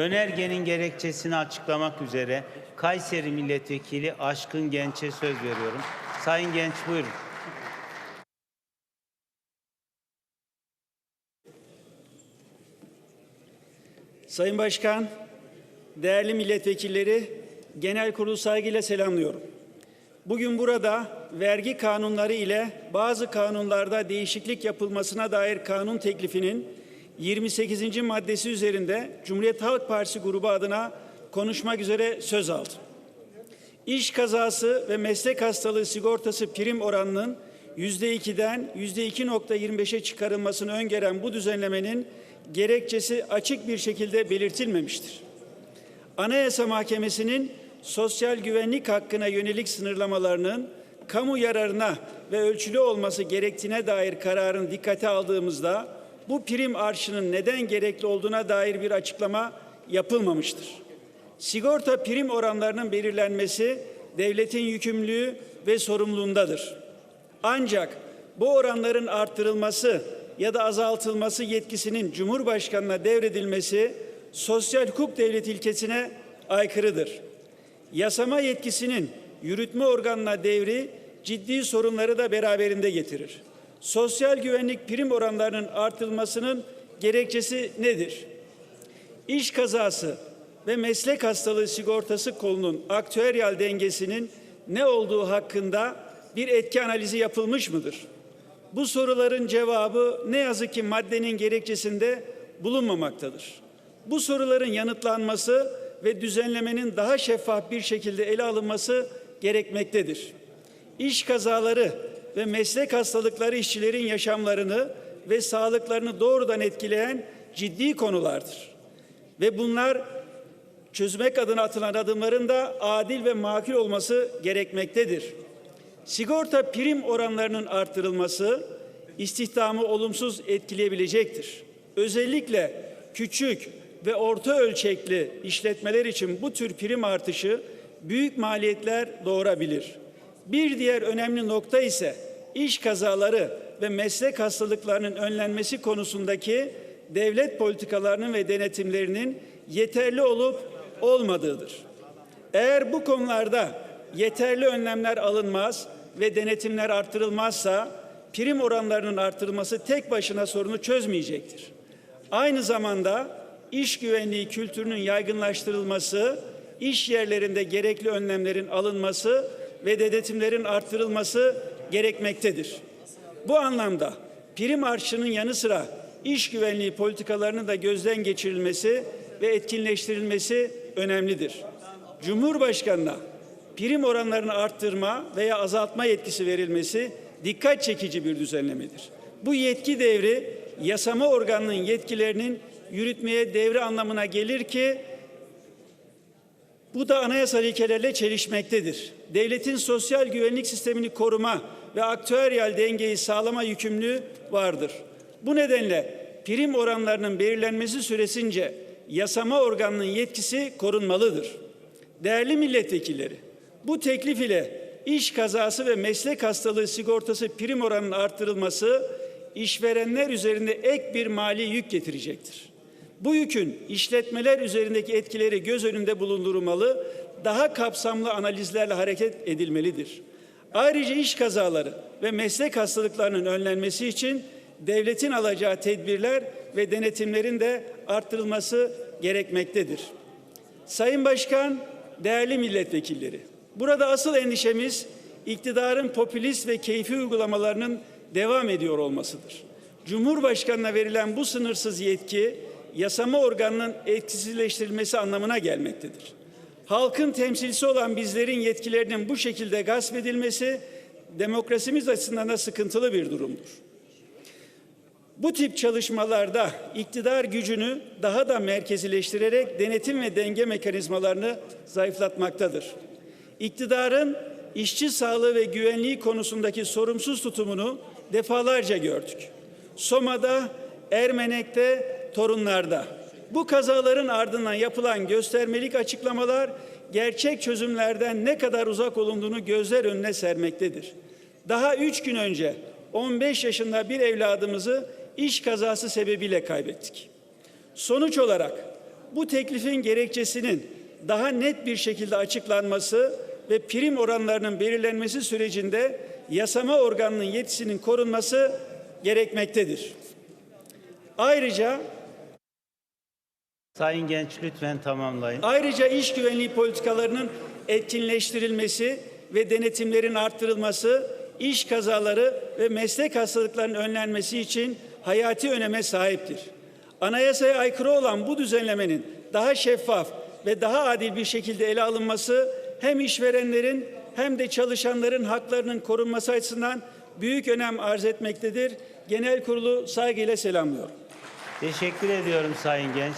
Önergenin gerekçesini açıklamak üzere Kayseri Milletvekili Aşkın Genç'e söz veriyorum. Sayın Genç buyurun. Sayın Başkan, değerli milletvekilleri, genel kurulu saygıyla selamlıyorum. Bugün burada vergi kanunları ile bazı kanunlarda değişiklik yapılmasına dair kanun teklifinin 28. maddesi üzerinde Cumhuriyet Halk Partisi grubu adına konuşmak üzere söz aldım. İş kazası ve meslek hastalığı sigortası prim oranının %2'den %2.25'e çıkarılmasını öngören bu düzenlemenin gerekçesi açık bir şekilde belirtilmemiştir. Anayasa Mahkemesi'nin sosyal güvenlik hakkına yönelik sınırlamalarının kamu yararına ve ölçülü olması gerektiğine dair kararın dikkate aldığımızda bu prim arşının neden gerekli olduğuna dair bir açıklama yapılmamıştır. Sigorta prim oranlarının belirlenmesi devletin yükümlülüğü ve sorumluluğundadır. Ancak bu oranların artırılması ya da azaltılması yetkisinin Cumhurbaşkanına devredilmesi sosyal hukuk devleti ilkesine aykırıdır. Yasama yetkisinin yürütme organına devri ciddi sorunları da beraberinde getirir. Sosyal güvenlik prim oranlarının artırılmasının gerekçesi nedir? İş kazası ve meslek hastalığı sigortası kolunun aktüeryal dengesinin ne olduğu hakkında bir etki analizi yapılmış mıdır? Bu soruların cevabı ne yazık ki maddenin gerekçesinde bulunmamaktadır. Bu soruların yanıtlanması ve düzenlemenin daha şeffaf bir şekilde ele alınması gerekmektedir. İş kazaları ve meslek hastalıkları işçilerin yaşamlarını ve sağlıklarını doğrudan etkileyen ciddi konulardır. Ve bunlar çözmek adına atılan adımların da adil ve makul olması gerekmektedir. Sigorta prim oranlarının artırılması istihdamı olumsuz etkileyebilecektir. Özellikle küçük ve orta ölçekli işletmeler için bu tür prim artışı büyük maliyetler doğurabilir. Bir diğer önemli nokta ise iş kazaları ve meslek hastalıklarının önlenmesi konusundaki devlet politikalarının ve denetimlerinin yeterli olup olmadığıdır. Eğer bu konularda yeterli önlemler alınmaz ve denetimler artırılmazsa prim oranlarının artırılması tek başına sorunu çözmeyecektir. Aynı zamanda iş güvenliği kültürünün yaygınlaştırılması, iş yerlerinde gerekli önlemlerin alınması ve denetimlerin artırılması gerekmektedir. Bu anlamda prim artışının yanı sıra iş güvenliği politikalarının da gözden geçirilmesi ve etkinleştirilmesi önemlidir. Cumhurbaşkanına prim oranlarını arttırma veya azaltma yetkisi verilmesi dikkat çekici bir düzenlemedir. Bu yetki devri yasama organının yetkilerinin yürütmeye devri anlamına gelir ki bu da anayasal ilkelerle çelişmektedir. Devletin sosyal güvenlik sistemini koruma ve aktüeryal dengeyi sağlama yükümlülüğü vardır. Bu nedenle prim oranlarının belirlenmesi süresince yasama organının yetkisi korunmalıdır. Değerli milletvekilleri, bu teklif ile iş kazası ve meslek hastalığı sigortası prim oranının artırılması işverenler üzerinde ek bir mali yük getirecektir. Bu yükün işletmeler üzerindeki etkileri göz önünde bulundurulmalı, daha kapsamlı analizlerle hareket edilmelidir. Ayrıca iş kazaları ve meslek hastalıklarının önlenmesi için devletin alacağı tedbirler ve denetimlerin de arttırılması gerekmektedir. Sayın Başkan, değerli milletvekilleri, burada asıl endişemiz iktidarın popülist ve keyfi uygulamalarının devam ediyor olmasıdır. Cumhurbaşkanına verilen bu sınırsız yetki yasama organının etkisizleştirilmesi anlamına gelmektedir. Halkın temsilcisi olan bizlerin yetkilerinin bu şekilde gasp edilmesi demokrasimiz açısından da sıkıntılı bir durumdur. Bu tip çalışmalarda iktidar gücünü daha da merkezileştirerek denetim ve denge mekanizmalarını zayıflatmaktadır. İktidarın işçi sağlığı ve güvenliği konusundaki sorumsuz tutumunu defalarca gördük. Soma'da, Ermenek'te, Torunlar'da. Bu kazaların ardından yapılan göstermelik açıklamalar gerçek çözümlerden ne kadar uzak olunduğunu gözler önüne sermektedir. Daha üç gün önce 15 yaşında bir evladımızı iş kazası sebebiyle kaybettik. Sonuç olarak bu teklifin gerekçesinin daha net bir şekilde açıklanması ve prim oranlarının belirlenmesi sürecinde yasama organının yetisinin korunması gerekmektedir. Ayrıca Sayın Genç lütfen tamamlayın. Ayrıca iş güvenliği politikalarının etkinleştirilmesi ve denetimlerin arttırılması, iş kazaları ve meslek hastalıklarının önlenmesi için hayati öneme sahiptir. Anayasaya aykırı olan bu düzenlemenin daha şeffaf ve daha adil bir şekilde ele alınması hem işverenlerin hem de çalışanların haklarının korunması açısından büyük önem arz etmektedir. Genel kurulu saygıyla selamlıyorum. Teşekkür ediyorum Sayın Genç.